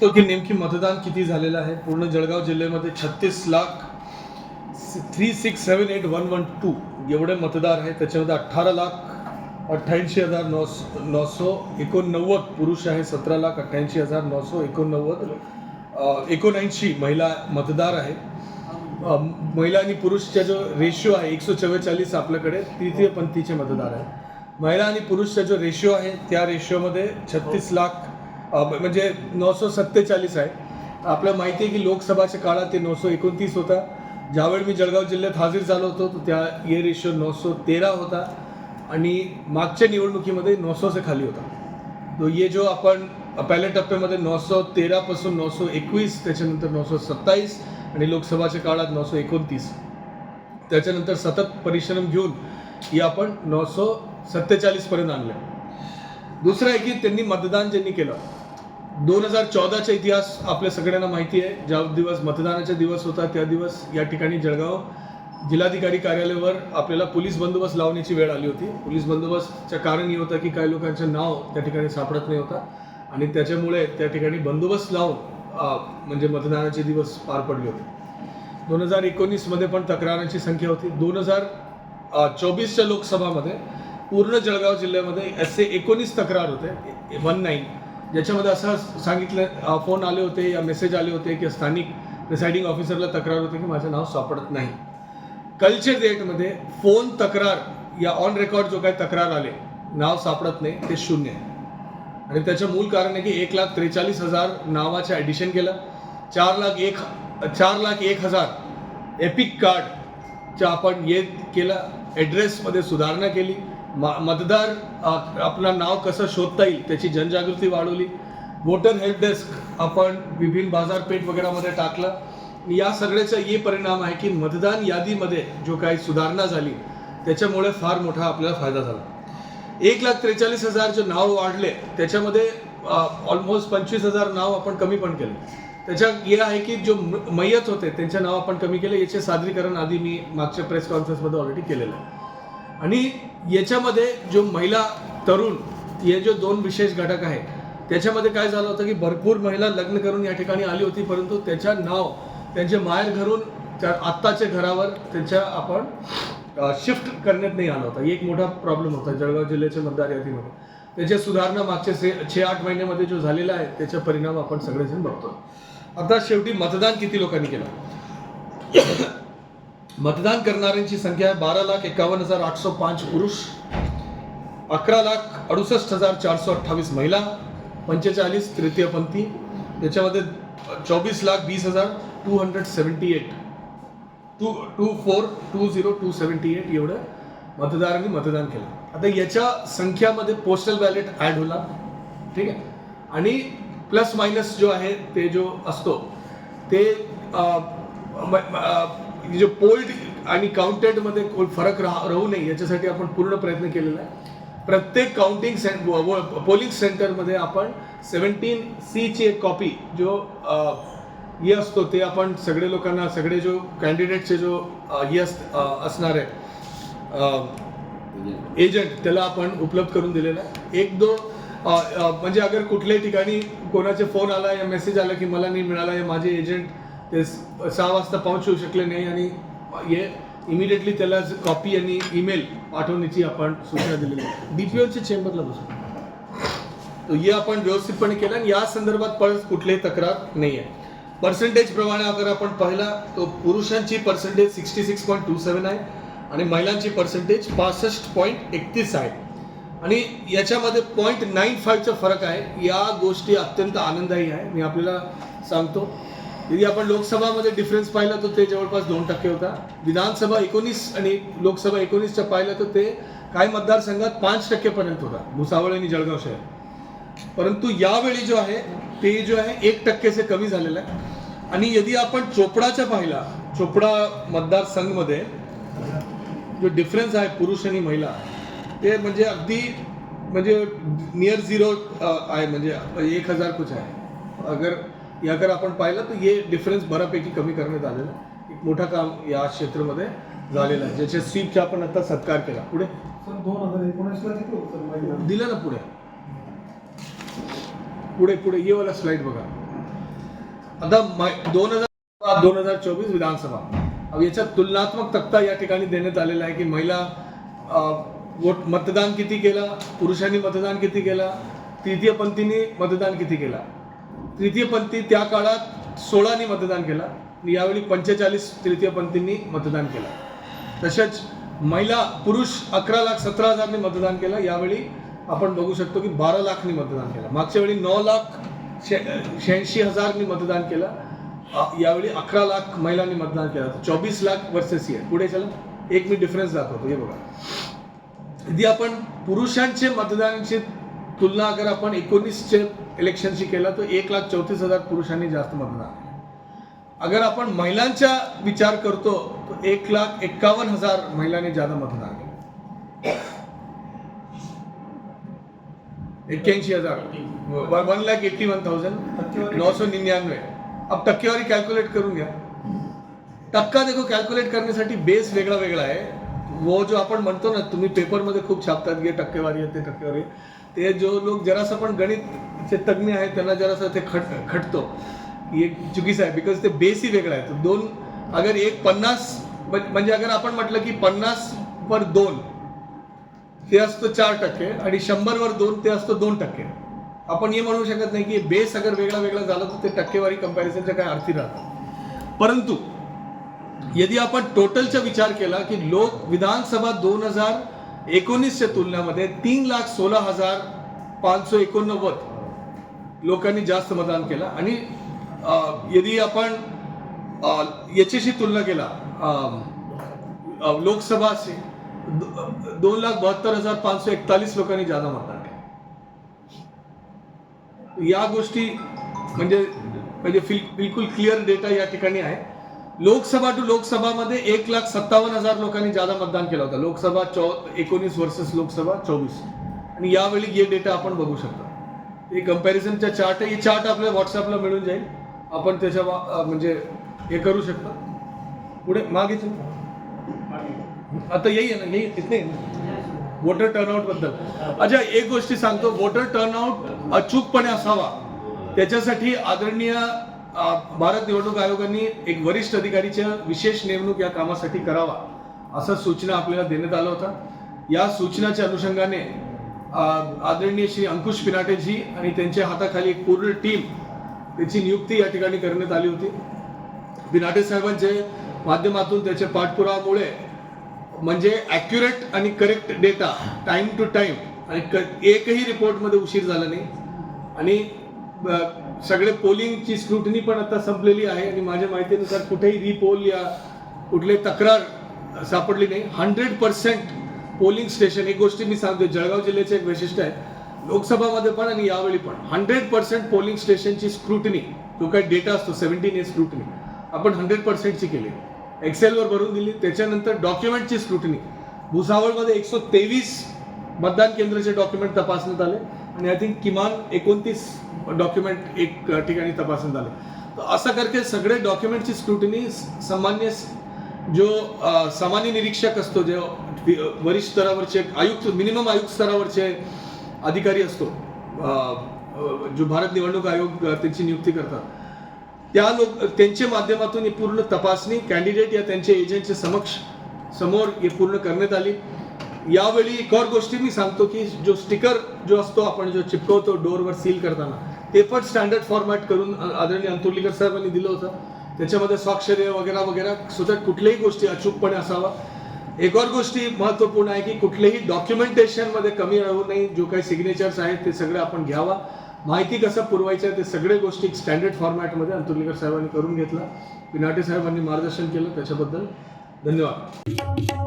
तो की नेमकी मतदान किती झालेलं आहे? पूर्ण जळगाव जिल्ह्यामध्ये छत्तीस lakh three six seven eight one one two एवढे मतदार आहेत. त्याच्यामध्ये अठ्ठारा लाख अठ्ठ्याऐंशी हजार नऊ नऊशे एकोणनव्वद पुरुष आहे सतरा लाख अठ्ठ्याऐंशी हजार नऊशे एकोणनव्वद एकोणऐंशी महिला मतदार आहे महिला आणि पुरुषचा जो रेशिओ आहे एकशे चव्वेचाळीस आपल्याकडे तृतीय पंथीचे मतदार आहे महिला आणि पुरुषचा जो रेशिओ आहे त्या रेशिओमध्ये छत्तीस लाख म्हणजे नऊशे सत्तेचाळीस आहे. आपल्याला माहिती आहे की लोकसभाच्या काळात ते नऊशे एकोणतीस होता. ज्यावेळी मी जळगाव जिल्ह्यात हजर झालो होतो तर त्या ये रेशिओ नऊशे तेरा होता. आणि मागच्या निवडणुकीमध्ये नऊशेच्या खाली होता. तो ये जो आपण पहिल्या टप्प्यामध्ये नऊशे तेरापासून नऊशे एकवीस त्याच्यानंतर नऊशे सत्तावीस आणि लोकसभाच्या काळात नऊशे एकोणतीस. त्याच्यानंतर सतत परिश्रम घेऊन ही आपण नऊशे सत्तेचाळीसपर्यंत आणलं. दुसरं आहे की त्यांनी मतदान ज्यांनी केलं दोन हजार चौदाचा इतिहास आपल्या सगळ्यांना माहिती आहे. ज्या दिवस मतदानाचा दिवस होता त्या दिवस या ठिकाणी जळगाव जिल्हाधिकारी कार्यालयावर आपल्याला पोलीस बंदोबस्त लावण्याची वेळ आली होती. पोलीस बंदोबस्तचं कारण हे होतं की काही लोकांचं नाव त्या ठिकाणी सापडत नाही होता आणि त्याच्यामुळे त्या ठिकाणी बंदोबस्त लावून म्हणजे मतदानाचे दिवस पार पडले होते. दोन हजार एकोणीसमध्ये पण तक्रारांची संख्या होती. दोन हजार चोवीसच्या लोकसभामध्ये पूर्ण जळगाव जिल्ह्यामध्ये असे एकोणीस तक्रार होते. One nine. ज्याच्यामध्ये असं सांगितलं फोन आले होते या मेसेज आले होते की स्थानिक प्रिसायडिंग ऑफिसरला तक्रार होते की माझं नाव सापडत नाही. कलच्या डेटमध्ये फोन तक्रार या ऑन रेकॉर्ड जो काही तक्रार आले नाव सापडत नाही ते शून्य आहे. आणि त्याचं मूळ कारण आहे की एक लाख त्रेचाळीस हजार नावाचं ॲडिशन केलं चार लाख एक चार लाख एक हजार एपिक कार्डच्या आपण ये केलं ॲड्रेसमध्ये सुधारणा केली मतदार आपलं नाव कसं शोधता येईल त्याची जनजागृती वाढवली. वोटर हेल्प डेस्क आपण विभिन्न बाजारपेठ वगैरेमध्ये टाकलं. या सगळ्याचा ये परिणाम आहे की मतदान यादीमध्ये जो काही सुधारणा झाली त्याच्यामुळे फार मोठा आपल्याला फायदा झाला. एक लाख त्रेचाळीस हजार जे नाव वाढले त्याच्यामध्ये ऑलमोस्ट पंचवीस हजार नाव आपण कमी पण केले. त्याच्या हे आहे की जो म- होते त्यांचे नाव आपण कमी केले याचे सादरीकरण आधी मी मागच्या प्रेस कॉन्फरन्समध्ये ऑलरेडी केलेलं आहे. आणि याच्यामध्ये जो महिला तरुण हे जो दोन विशेष घटक आहे त्याच्यामध्ये काय झालं होतं की भरपूर महिला लग्न करून या ठिकाणी आली होती परंतु त्याच्या नाव त्यांचे माहेर घरून त्या आत्ताच्या घरावर त्यांच्या आपण शिफ्ट करण्यात नाही आला होता. एक मोठा प्रॉब्लेम होता जळगाव जिल्ह्याच्या मतदार यादीमध्ये त्याच्या सुधारणा मागच्या से छे आठ महिन्यामध्ये जो झालेला आहे त्याचा परिणाम आपण सगळेजण बघतो आता शेवटी मतदान किती लोकांनी केलं? मतदान करणाऱ्यांची संख्या बारा लाख एकावन्न हजार आठशे पाच पुरुष अकरा लाख अडुसष्ट हजार चारशे अठ्ठावीस महिला पंचेचाळीस तृतीयपंथी त्याच्यामध्ये चोवीस लाख वीस हजार two hundred seventy eight two two four two zero two seventy eight एवढं मतदारांनी मतदान केलं. आता याच्या संख्यामध्ये पोस्टल बॅलेट ॲड होला. ठीक आहे? आणि प्लस मायनस जो आहे ते जो असतो ते आ, म- आ, म्हणजे पोल्ड आणि काउंटेडमध्ये कोण फरक राहू नये याच्यासाठी आपण पूर्ण प्रयत्न केलेला आहे. प्रत्येक काउंटिंग सेंट पोलिंग सेंटरमध्ये आपण सेवन्टीन सीची एक कॉपी जो हे असतो ते आपण सगळे लोकांना सगळे जो कॅन्डिडेटचे जो हे अस असणार आहे एजंट त्याला आपण उपलब्ध करून दिलेला आहे. एक दोन म्हणजे अगर कुठल्याही ठिकाणी कोणाचे फोन आला या मेसेज आला की मला नाही मिळाला या माझे एजंट ते सहा वाजता पोहोचू शकले नाही आणि हे इमिडिएटली त्याला कॉपी आणि ईमेल पाठवण्याची आपण सूचना दिलेली आहे. डीपीओच्या चेंबरला बसून तो हे आपण व्यवस्थितपणे केलं आणि या संदर्भात परत कुठलीही तक्रार नाही आहे. पर्सेंटेज प्रमाणे अगर आपण पाहिला तो पुरुषांची percentage sixty six point two seven आहे आणि महिलांची पर्सेंटेज पासष्ट पॉईंट एकतीस आहे. आणि याच्यामध्ये पॉईंट नाईन फाईव्हचा फरक आहे. या गोष्टी अत्यंत आनंददायी आहे. मी आपल्याला सांगतो यदि आपण लोकसभामध्ये डिफरन्स पाहिला तर ते जवळपास दोन टक्के होता. विधानसभा एकोणीस आणि लोकसभा एकोणीसच्या पाहिलं तर ते काही मतदारसंघात पाच टक्केपर्यंत होता. भुसावळ आणि जळगाव शहर. परंतु यावेळी जो आहे ते जो आहे एक टक्केचे कमी झालेलं आहे. आणि यदि आपण चोपडाच्या पाहिला चोपडा मतदारसंघमध्ये जो डिफरन्स आहे पुरुष आणि महिला ते म्हणजे अगदी म्हणजे नियर झिरो आहे म्हणजे एक हजार कुछ आहे. अगर अगर आपण पाहिलं तर हे डिफरन्स बऱ्यापैकी कमी करण्यात आलेलं आहे. एक मोठं काम या क्षेत्रामध्ये झालेलं आहे. ज्याच्या स्वीपचा आपण आता सत्कार केला. पुढे? सर दोन हजार एकोणीसला दिलं ना पुढे. पुढे पुढे. ये वाला स्लाइड बघा. आता दोन हजार दोन हजार चोवीस विधानसभा. अब याच्यात तुलनात्मक तक्ता या ठिकाणी देण्यात आलेला आहे की महिला वोट मतदान किती केला? पुरुषांनी मतदान किती केला? तृतीयपंथींनी मतदान किती केला? तृतीयपंथी त्या काळात सोळानी मतदान केला आणि यावेळी पंचेचाळीस तृतीयपंथींनी मतदान केलं. तसेच महिला पुरुष अकरा लाख सतरा हजारने मतदान केलं. यावेळी आपण बघू शकतो की बारा लाखनी मतदान केलं. मागच्या वेळी नऊ लाख शहाऐंशी हजारनी मतदान केलं. यावेळी अकरा लाख महिलांनी मतदान केलं चोवीस लाख वर्सेस आहे. पुढे चला. एक मी डिफरन्स दाखवतो. हे बघा. यदि आपण पुरुषांचे मतदानाची तुलना अगर आपण एकोणीसचे इलेक्शनशी केला तर एक लाख चौतीस हजार पुरुषांनी जास्त मतदान. अगर आपण महिलांचा विचार करतो तर एक लाख एक्कावन्न हजार महिलांनी ज्यादा मतदान एक्क्याऐंशी हजार. One lakh eighty one thousand टक्केवारी नौ सौ निन्यानवे. अब टक्केवारी कॅल्क्युलेट करून घ्या. टक्का देखो कॅल्क्युलेट करण्यासाठी बेस वेगळा वेगळा आहे. वो जो आपण म्हणतो ना तुम्ही पेपरमध्ये खूप छापतात घे टक्केवारी येते ते टक्केवारी ते जो लोक जरासं पण गणितचे तज्ज्ञ आहेत त्यांना जरासं ते खट खटतो. हे चुकीचं आहे बिकॉज ते बेसही वेगळं आहे. तर दोन अगर एक पन्नास म्हणजे अगर आपण म्हटलं की पन्नास वर दोन ते असतं चार टक्के आणि शंभरवर दोन ते असतं दोन टक्के. आपण हे म्हणू शकत नाही की बेस अगर वेगळा वेगळा झाला तर ते टक्केवारी कंपॅरिझनच्या काय अर्थी राहतात. परंतु यदि आपण टोटलचा विचार केला की लोक विधानसभा दोन हजार एकोणीसच्या तुलनेमध्ये तीन लाख सोळा हजार पाचशे एकोणनव्वद लोकांनी जास्त मतदान केलं. आणि यदि आपण याच्याशी तुलना केला लोकसभाशी दोन लाख बहात्तर हजार पाचशे एकतालीस लोकांनी जादा मतदान केलं. या गोष्टी म्हणजे म्हणजे फिल- बिलकुल क्लिअर डेटा या ठिकाणी आहे. लोकसभा टू लोकसभामध्ये एक लाख सत्तावन्न हजार लोकांनी जादा मतदान केलं होतं. लोकसभा चौ एकोणीस वर्सेस लोकसभा चोवीस आणि यावेळी हे डेटा आपण बघू शकतो. हे कम्पॅरिझनचा चार्ट आहे. हे चार्ट आपल्या व्हॉट्सअपला मिळून जाईल. आपण त्याच्या म्हणजे हे करू शकतो. पुढे मागे आता येई ना? येई तिथे वोटर टर्नआउटबद्दल. अच्छा एक गोष्टी सांगतो. वोटर टर्नआउट अचूकपणे असावा. त्याच्यासाठी आदरणीय भारत निवडणूक आयोगाने एक वरिष्ठ अधिकारीच्या विशेष नेमणूक या कामासाठी करावा असं सूचना आपल्याला देण्यात आलं होतं. या सूचनाच्या अनुषंगाने आदरणीय श्री अंकुश पिनाटेजी आणि त्यांच्या हाताखाली एक पूर्ण टीम त्याची नियुक्ती या ठिकाणी करण्यात आली होती. पिनाटे साहेबांच्या माध्यमातून त्याच्या पाठपुरावामुळे म्हणजे ॲक्युरेट आणि correct data time to time आणि क एकही रिपोर्टमध्ये उशीर झाला नाही. आणि सगळे पोलिंगची स्क्रुटनी पण आता संपलेली आहे आणि माझ्या माहितीनुसार कुठेही रिपोल या कुठले तक्रार सापडली नाही. हंड्रेड पर्सेंट पोलिंग स्टेशन एक गोष्टी मी सांगतो जळगाव जिल्ह्याचे एक वैशिष्ट्य आहे. लोकसभामध्ये पण आणि यावेळी पण हंड्रेड पर्सेंट पोलिंग स्टेशनची स्क्रुटनी जो काही डेटा असतो सेव्हन्टीन ए स्क्रुटनी आपण हंड्रेड पर्सेंटची केली. एक्सेलवर भरून दिली. त्याच्यानंतर डॉक्युमेंटची स्क्रुटनी भुसावळमध्ये एकशे तेवीस मतदान केंद्राचे डॉक्युमेंट तपासण्यात आले. आणि आय थिंक किमान एकोणतीस डॉक्युमेंट एक ठिकाणी तपासण्यात आले तर असं करके सगळे डॉक्युमेंटची स्क्रुटनी सामान्य जो सामान्य निरीक्षक असतो जे वरिष्ठ स्तरावरचे आयुक्त मिनिमम आयुक्त स्तरावरचे अधिकारी असतो जो भारत निवडणूक आयोग त्यांची नियुक्ती करतात. त्या लोक त्यांच्या माध्यमातून ही पूर्ण तपासणी कॅन्डिडेट या त्यांच्या एजंटच्या समक्ष समोर हे पूर्ण करण्यात आली. यावेळी एक और गोष्टी मी सांगतो की जो स्टिकर जो असतो आपण जो चिपकवतो डोरवर सील करताना ते पण स्टँडर्ड फॉर्मॅट करून आदरणीय अंतुर्लीकर साहेबांनी दिलं होतं. त्याच्यामध्ये स्वाक्षरी वगैरे वगैरे सुद्धा कुठल्याही गोष्टी अचूकपणे असावा. एक और गोष्टी महत्त्वपूर्ण आहे की कुठलेही डॉक्युमेंटेशनमध्ये कमी राहू नये जो काही सिग्नेचर्स आहेत ते सगळे आपण घ्यावा. माहिती कसं पुरवायचं ते सगळे गोष्टी स्टँडर्ड फॉर्मॅटमध्ये अंतुर्लीकर साहेबांनी करून घेतला. पिनाटे साहेबांनी मार्गदर्शन केलं त्याच्याबद्दल. धन्यवाद.